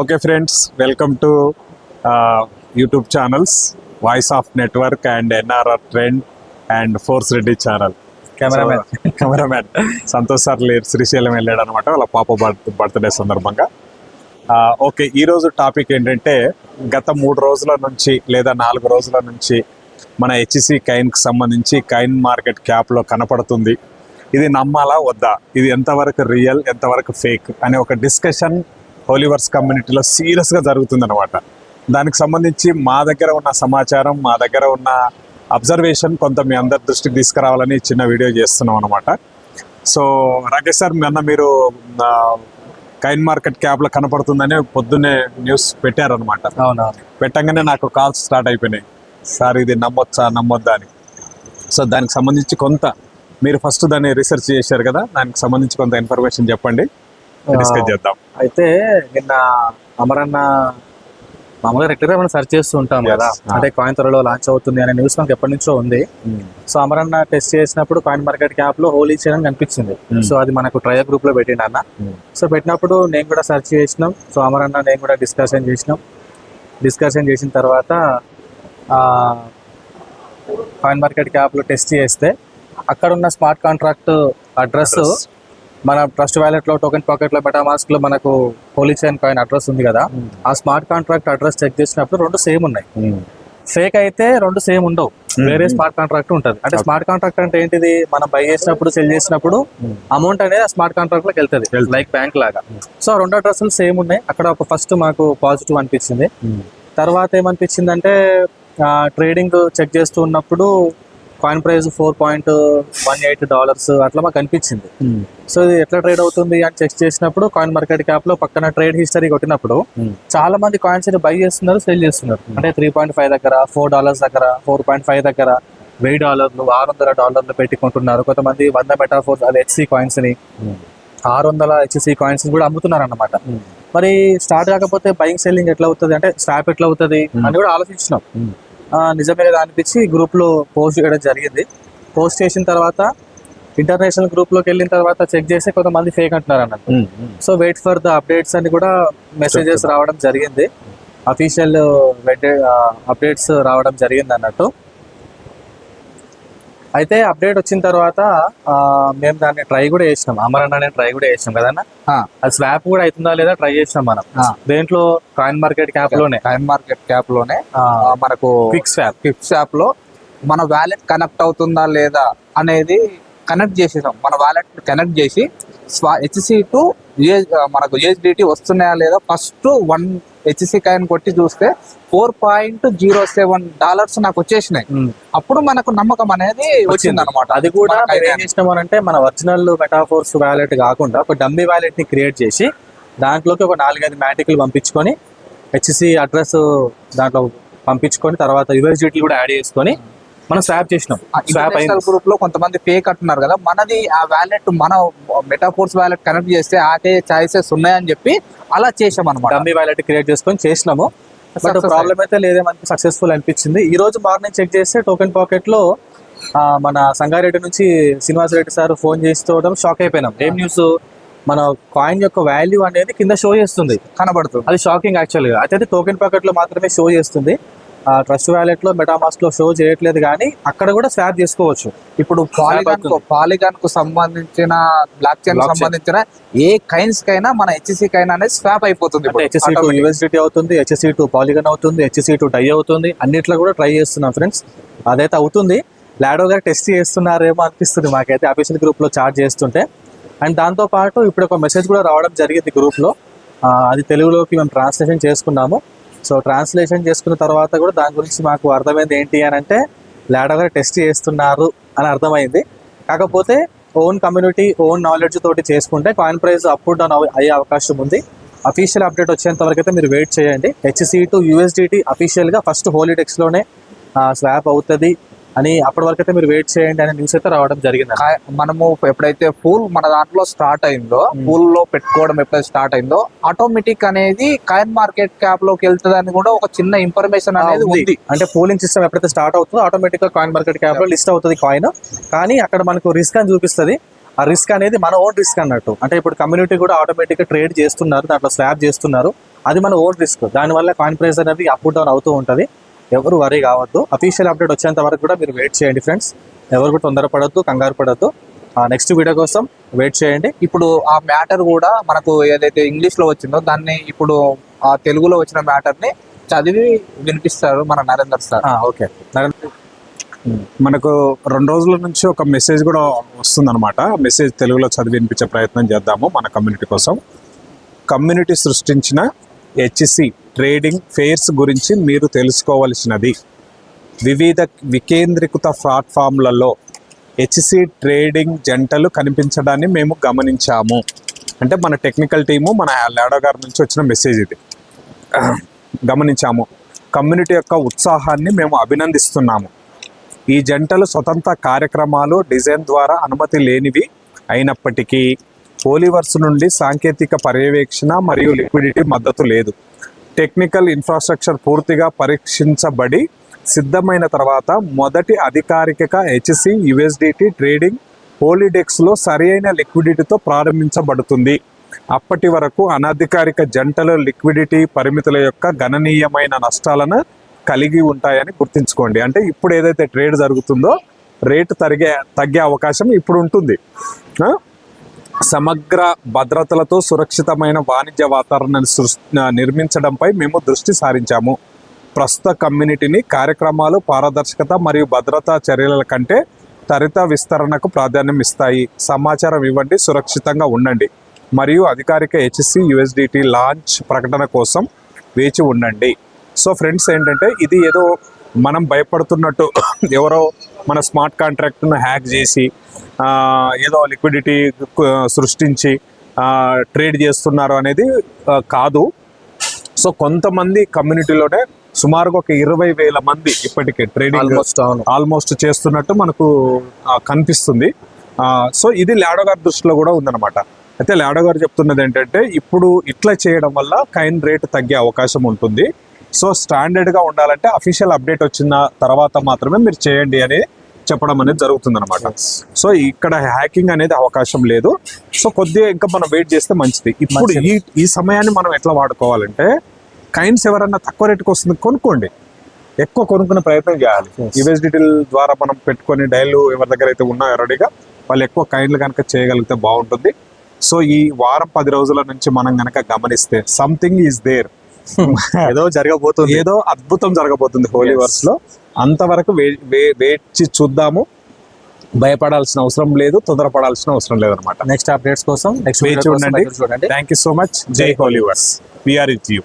Okay friends welcome to YouTube channels voice of network and NRR trend and force Reddy channel. Cameraman cameraman. Santosh sir లేరు శ్రీశైలం వెళ్ళాడు అనమాట వాళ్ళ పాప birth birthday సందర్భంగా. Okay ఈరోజు topic ఏంటంటే గత మూడు రోజుల నుంచి లేదా నాలుగు రోజుల నుంచి మన హెచ్సి కైన్కి సంబంధించి కైన్ మార్కెట్ క్యాప్లో కనపడుతుంది. ఇది నమ్మాలా వద్దా? ఇది ఎంతవరకు రియల్ ఎంతవరకు ఫేక్? అనే ఒక డిస్కషన్ హోలీవర్స్ కమ్యూనిటీలో సీరియస్గా జరుగుతుంది అనమాట దానికి సంబంధించి మా దగ్గర ఉన్న సమాచారం మా దగ్గర ఉన్న అబ్జర్వేషన్ కొంత మీ అందరి దృష్టికి తీసుకురావాలని చిన్న వీడియో చేస్తున్నాం అనమాట సో రాకేష్ సార్ మొన్న మీరు కైన్ మార్కెట్ క్యాప్లో కనపడుతుందని పొద్దున్నే న్యూస్ పెట్టారనమాట పెట్టంగానే నాకు కాల్స్ స్టార్ట్ అయిపోయినాయి. సార్ ఇది నమ్మొచ్చా నమ్మొద్దా అని. సో దానికి సంబంధించి కొంత మీరు ఫస్ట్ దాన్ని రీసెర్చ్ చేశారు కదా దానికి సంబంధించి కొంత ఇన్ఫర్మేషన్ చెప్పండి. డిస్కస్ చేద్దాం అయితే నిన్న అమరన్న మామూలుగా రెగ్యులర్ మనం సెర్చ్ చేస్తూ ఉంటాం. కదా. అంటే కాయిన్ త్వరలో లాంచ్ అవుతుంది అనే న్యూస్ మనకి ఎప్పటి నుంచో ఉంది సో అమరన్న టెస్ట్ చేసినప్పుడు కాయిన్ మార్కెట్ క్యాప్లో హోలీ చేయడం కనిపించింది Hmm. సో అది మనకు ట్రయల్ గ్రూప్లో పెట్టిండు అన్న Hmm. సో పెట్టినప్పుడు నేను కూడా సెర్చ్ చేసినాం సో అమరన్న నేను కూడా డిస్కషన్ చేసినాం డిస్కషన్ చేసిన తర్వాత కాయిన్ మార్కెట్ క్యాప్లో టెస్ట్ చేస్తే అక్కడ ఉన్న స్మార్ట్ కాంట్రాక్ట్ అడ్రస్. మన ట్రస్ట్ వ్యాలెట్లో టోకెన్ పాకెట్లో మెటామాస్క్లో మనకు హోలీ చైన్ కాయిన్ అడ్రస్ ఉంది కదా ఆ స్మార్ట్ కాంట్రాక్ట్ అడ్రస్ చెక్ చేసినప్పుడు రెండు సేమ్ ఉన్నాయి. ఫేక్ అయితే రెండు సేమ్ ఉండవు. వేరే స్మార్ట్ కాంట్రాక్ట్ ఉంటుంది. అంటే స్మార్ట్ కాంట్రాక్ట్ అంటే ఏంటిది? మనం బై చేసినప్పుడు సెల్ చేసినప్పుడు అమౌంట్ అనేది ఆ స్మార్ట్ కాంట్రాక్ట్లోకి వెళ్తుంది. లైక్ బ్యాంక్ లాగా. సో రెండు అడ్రస్లు సేమ్ ఉన్నాయి. అక్కడ ఒక ఫస్ట్ మాకు పాజిటివ్ అనిపించింది. తర్వాత ఏమనిపించిందంటే ట్రేడింగ్ చెక్ చేస్తూ ఉన్నప్పుడు coin price four point one eight dollars అట్లా మాకు అనిపించింది. సో ఇది ఎట్లా ట్రేడ్ అవుతుంది అని చెక్ చేసినప్పుడు కాయిన్ మార్కెట్ క్యాప్లో పక్కన ట్రేడ్ హిస్టరీ కొట్టినప్పుడు చాలా మంది కాయిన్స్ బై చేస్తున్నారు సెల్ చేస్తున్నారు. అంటే త్రీ పాయింట్ ఫైవ్ దగ్గర ఫోర్ డాలర్స్ దగ్గర ఫోర్ పాయింట్ ఫైవ్ దగ్గర వెయ్యి డాలర్లు ఆరు వందల డాలర్లు పెట్టుకుంటున్నారు. కొంతమంది వంద మెటాఫోర్ అది హెచ్సి కాయిన్స్ని ఆరు వందల హెచ్సి కాయిన్స్ కూడా అమ్ముతున్నారు అన్నమాట మరి స్టార్ట్ కాకపోతే బయింగ్ సెల్లింగ్ ఎట్లా అవుతుంది? అంటే స్టాప్ ఎట్లా అవుతుంది? అని కూడా ఆలోచించినాం. నిజమే కదా అనిపించి గ్రూప్లో పోస్ట్ చేయడం జరిగింది. పోస్ట్ చేసిన తర్వాత ఇంటర్నేషనల్ గ్రూప్లోకి వెళ్ళిన తర్వాత చెక్ చేస్తే కొంతమంది ఫేక్ అంటున్నారు అన్నట్టు. So wait for the updates అని కూడా మెసేజెస్ రావడం జరిగింది. అఫీషియల్ అప్డేట్స్ రావడం జరిగింది అన్నట్టు. అయితే అప్డేట్ వచ్చిన తర్వాత మేము దాన్ని ట్రై కూడా చేసినాం. అమరన్ అనే ట్రై కూడా చేసినాం కదన్నా. అది స్వాప్ కూడా అవుతుందా లేదా ట్రై చేసినాం మనం. దేంట్లో? కాయిన్ మార్కెట్ క్యాప్లోనే. టైమ్ మార్కెట్ క్యాప్లోనే. మనకు క్విక్ స్వాప్ ఫిక్స్ యాప్లో మన వ్యాలెట్ కనెక్ట్ అవుతుందా లేదా అనేది కనెక్ట్ చేసేసాం. మన వ్యాలెట్ కనెక్ట్ చేసి హెచ్సి టు మనకు యూఎస్డిటి వస్తున్నాయా లేదా ఫస్ట్ వన్ హెచ్సి కాయిన్ కొట్టి చూస్తే four point zero seven dollars నాకు వచ్చేసినాయి. అప్పుడు మనకు నమ్మకం అనేది వచ్చింది. అనమాట అది కూడా ఏం మన ఒరిజినల్ మెటాఫోర్స్ వ్యాలెట్ కాకుండా ఒక డమ్మీ వ్యాలెట్ని క్రియేట్ చేసి దాంట్లోకి ఒక నాలుగైదు మ్యాటిక్లు పంపించుకొని హెచ్సి అడ్రస్ దాంట్లో పంపించుకొని తర్వాత యూఎస్డిటీ కూడా యాడ్ చేసుకొని మనం స్వాప్ చేసినాం. స్వాప్ అయింది గ్రూప్లో కొంతమంది ఫేక్ అంటున్నారు కదా. మనది ఆ వ్యాలెట్ మన మెటాఫోర్స్ వ్యాలెట్ కనెక్ట్ చేస్తే ఆటే చాయిసెస్ ఉన్నాయని చెప్పి అలా చేసాం అనమాట డమ్మీ వ్యాలెట్ క్రియేట్ చేసుకొని చేసినాము. బట్ ప్రాబ్లం అయితే లేదే మనకి సక్సెస్ఫుల్ అనిపించింది. ఈ రోజు మార్నింగ్ చెక్ చేస్తే టోకెన్ పాకెట్లో మన సంగారెడ్డి నుంచి శ్రీనివాస్ రెడ్డి సార్ ఫోన్ చేస్తూ షాక్ అయిపోయినాం. ఏం న్యూస్ మన కాయిన్ యొక్క వాల్యూ అనేది కింద షో చేస్తుంది. కనబడుతుంది. అది షాకింగ్ యాక్చువల్గా అయితే టోకెన్ పాకెట్లో మాత్రమే షో చేస్తుంది. ట్రస్ట్ వ్యాలెట్లో మెటామాస్క్లో షో చేయట్లేదు కానీ అక్కడ కూడా స్వాప్ చేసుకోవచ్చు ఇప్పుడు పాలిగాన్. పాలిగాన్కు సంబంధించిన బ్లాక్ చైన్. సంబంధించిన ఏ కైన్స్ కైనా మన హెచ్సి కైన్ అనేది స్వాప్ అయిపోతుంది. HSC to. యూఎస్డిటీ అవుతుంది హెచ్ఎస్సీ టూ పాలిగన్ అవుతుంది హెచ్ఎస్సీ టూ డై అవుతుంది అన్నిట్లో కూడా ట్రై చేస్తున్నాం ఫ్రెండ్స్ అదైతే అవుతుంది లాడో గారు టెస్ట్ చేస్తున్నారేమో అనిపిస్తుంది మాకైతే అఫీషియల్ గ్రూప్లో చార్జ్ చేస్తుంటే అండ్ దాంతో పాటు ఇప్పుడు ఒక మెసేజ్ కూడా రావడం జరిగింది గ్రూప్లో ఆ, అది తెలుగులోకి మేము ట్రాన్స్లేషన్ చేసుకున్నాము సో ట్రాన్స్లేషన్ చేసుకున్న తర్వాత కూడా దాని గురించి మాకు అర్థమైంది ఏంటి అని అంటే లాడో టెస్ట్ చేస్తున్నారు అని అర్థమైంది. కాకపోతే ఓన్ కమ్యూనిటీ ఓన్ నాలెడ్జ్ తోటి చేసుకుంటే కాయిన్ ప్రైస్ అప్ డౌన్ అయ్యే అవకాశం ఉంది. అఫీషియల్ అప్డేట్ వచ్చేంత వరకు అయితే మీరు వెయిట్ చేయండి. హెచ్సి టు యూఎస్డిటీ అఫీషియల్గా ఫస్ట్ హోలీడెక్స్లోనే స్వాప్ అవుతుంది. అని అప్పటి వరకు అయితే మీరు వెయిట్ చేయండి అనే న్యూస్ అయితే రావడం జరిగింది మనము ఎప్పుడైతే పూల్ మన దాంట్లో స్టార్ట్ అయిందో పూల్లో పెట్టుకోవడం ఎప్పుడైతే స్టార్ట్ అయిందో ఆటోమేటిక్ అనేది కాయిన్ మార్కెట్ క్యాప్లోకి వెళ్తుంది అని కూడా ఒక చిన్న ఇన్ఫర్మేషన్ అనేది ఉంది. అంటే పూలింగ్ సిస్టమ్ ఎప్పుడైతే స్టార్ట్ అవుతుందో ఆటోమేటిక్గా కాయిన్ మార్కెట్ క్యాప్లో లిస్ట్ అవుతుంది కాయిన్ కానీ అక్కడ మనకు రిస్క్ అని చూపిస్తుంది. ఆ రిస్క్ అనేది మన ఓన్ రిస్క్ అన్నట్టు. అంటే ఇప్పుడు కమ్యూనిటీ కూడా ఆటోమేటిక్గా ట్రేడ్ చేస్తున్నారు దాంట్లో స్లాబ్ చేస్తున్నారు. అది మన ఓన్ రిస్క్ దానివల్ల కాయిన్ ప్రైస్ అనేది అప్ డౌన్ అవుతూ ఉంటుంది. ఎవరు వరీ కావద్దు. అఫీషియల్ అప్డేట్ వచ్చేంత వరకు కూడా మీరు వెయిట్ చేయండి ఫ్రెండ్స్ ఎవరు కూడా తొందరపడద్దు కంగారు పడద్దు. నెక్స్ట్ వీడియో కోసం వెయిట్ చేయండి. ఇప్పుడు ఆ మ్యాటర్ కూడా మనకు ఏదైతే ఇంగ్లీష్లో వచ్చిందో దాన్ని ఇప్పుడు ఆ తెలుగులో వచ్చిన మ్యాటర్ని చదివి వినిపిస్తారు మన నరేందర్ సార్ ఓకే మనకు రెండు రోజుల నుంచి ఒక మెసేజ్ కూడా వస్తుందన్నమాట. మెసేజ్ తెలుగులో చదివి వినిపించే ప్రయత్నం చేద్దాము మన కమ్యూనిటీ కోసం. కమ్యూనిటీ సృష్టించిన హెచ్సి ట్రేడింగ్ ఫేర్స్ గురించి మీరు తెలుసుకోవలసినది. వివిధ వికేంద్రీకృత ప్లాట్ఫామ్లలో హెచ్సి ట్రేడింగ్ జంటలు కనిపించడాన్ని మేము గమనించాము. అంటే మన టెక్నికల్ టీము మన లాడో గారి నుంచి వచ్చిన మెసేజ్ ఇది. గమనించాము. కమ్యూనిటీ యొక్క ఉత్సాహాన్ని మేము అభినందిస్తున్నాము. ఈ జంటలు స్వతంత్ర కార్యక్రమాలు డిజైన్ ద్వారా అనుమతి లేనివి అయినప్పటికీ పోలివర్స్ నుండి సాంకేతిక పర్యవేక్షణ మరియు లిక్విడిటీ మద్దతు లేదు. టెక్నికల్ ఇన్ఫ్రాస్ట్రక్చర్ పూర్తిగా పరీక్షించబడి సిద్ధమైన తర్వాత మొదటి అధికారిక హెచ్సి యుఎస్డిటి ట్రేడింగ్ హోలీడెక్స్లో సరియైన లిక్విడిటీతో ప్రారంభించబడుతుంది. అప్పటి వరకు అనధికారిక జంటలు లిక్విడిటీ పరిమితుల యొక్క గణనీయమైన నష్టాలను కలిగి ఉంటాయని గుర్తుంచుకోండి. అంటే ఇప్పుడు ఏదైతే ట్రేడ్ జరుగుతుందో రేటు తరిగే తగ్గే అవకాశం ఇప్పుడు ఉంటుంది. సమగ్ర భద్రతలతో సురక్షితమైన వాణిజ్య వాతావరణాన్ని సృష్- నిర్మించడంపై మేము దృష్టి సారించాము. ప్రస్తుత కమ్యూనిటీని కార్యక్రమాలు పారదర్శకత మరియు భద్రతా చర్యల కంటే త్వరిత విస్తరణకు ప్రాధాన్యం ఇస్తాయి. సమాచారం ఇవ్వండి సురక్షితంగా ఉండండి. మరియు అధికారిక హెచ్సి యుఎస్డిటి లాంచ్ ప్రకటన కోసం వేచి ఉండండి. సో ఫ్రెండ్స్ ఏంటంటే ఇది ఏదో మనం భయపడుతున్నట్టు ఎవరో మన స్మార్ట్ కాంట్రాక్ట్ను హ్యాక్ చేసి ఏదో లిక్విడిటీ సృష్టించి ట్రేడ్ చేస్తున్నారు అనేది కాదు. సో కొంతమంది కమ్యూనిటీలోనే సుమారుగా ఒక ఇరవై వేల మంది ఇప్పటికే ట్రేడింగ్ ఆల్మోస్ట్ చేస్తున్నట్టు మనకు కనిపిస్తుంది. సో ఇది లాడో గారి దృష్టిలో కూడా ఉందన్నమాట. అయితే లాడో గారు చెప్తున్నది ఏంటంటే ఇప్పుడు ఇట్లా చేయడం వల్ల కైన్ రేట్ తగ్గే అవకాశం ఉంటుంది. సో స్టాండర్డ్గా ఉండాలంటే అఫీషియల్ అప్డేట్ వచ్చిన తర్వాత మాత్రమే మీరు చేయండి అని చెప్పడం అనేది జరుగుతుంది అనమాట సో ఇక్కడ హ్యాకింగ్ అనేది అవకాశం లేదు. సో కొద్దిగా ఇంకా మనం వెయిట్ చేస్తే మంచిది. ఇప్పుడు ఈ ఈ సమయాన్ని మనం ఎట్లా వాడుకోవాలంటే కైన్స్ ఎవరన్నా తక్కువ రేటుకి వస్తుంది కొనుక్కోండి. ఎక్కువ కొనుక్కునే ప్రయత్నం చేయాలి. యూఎస్డిటీల ద్వారా మనం పెట్టుకొని డైలు ఎవరి దగ్గర అయితే ఉన్నాయో రెడీగా వాళ్ళు ఎక్కువ కైన్లు కనుక చేయగలిగితే బాగుంటుంది. సో ఈ వారం పది రోజుల నుంచి మనం కనుక గమనిస్తే సంథింగ్ ఈజ్ దేర్ ఏదో జరగబోతుంది. ఏదో అద్భుతం జరగబోతుంది హోలీ Yes. వర్స్లో అంతవరకు వేచి చూద్దాము. భయపడాల్సిన అవసరం లేదు తొందరపడాల్సిన అవసరం లేదనమాట. నెక్స్ట్ అప్డేట్స్ కోసం నెక్స్ట్ చూడండి. థ్యాంక్ యూ సో మచ్ జై Holiverse we are it you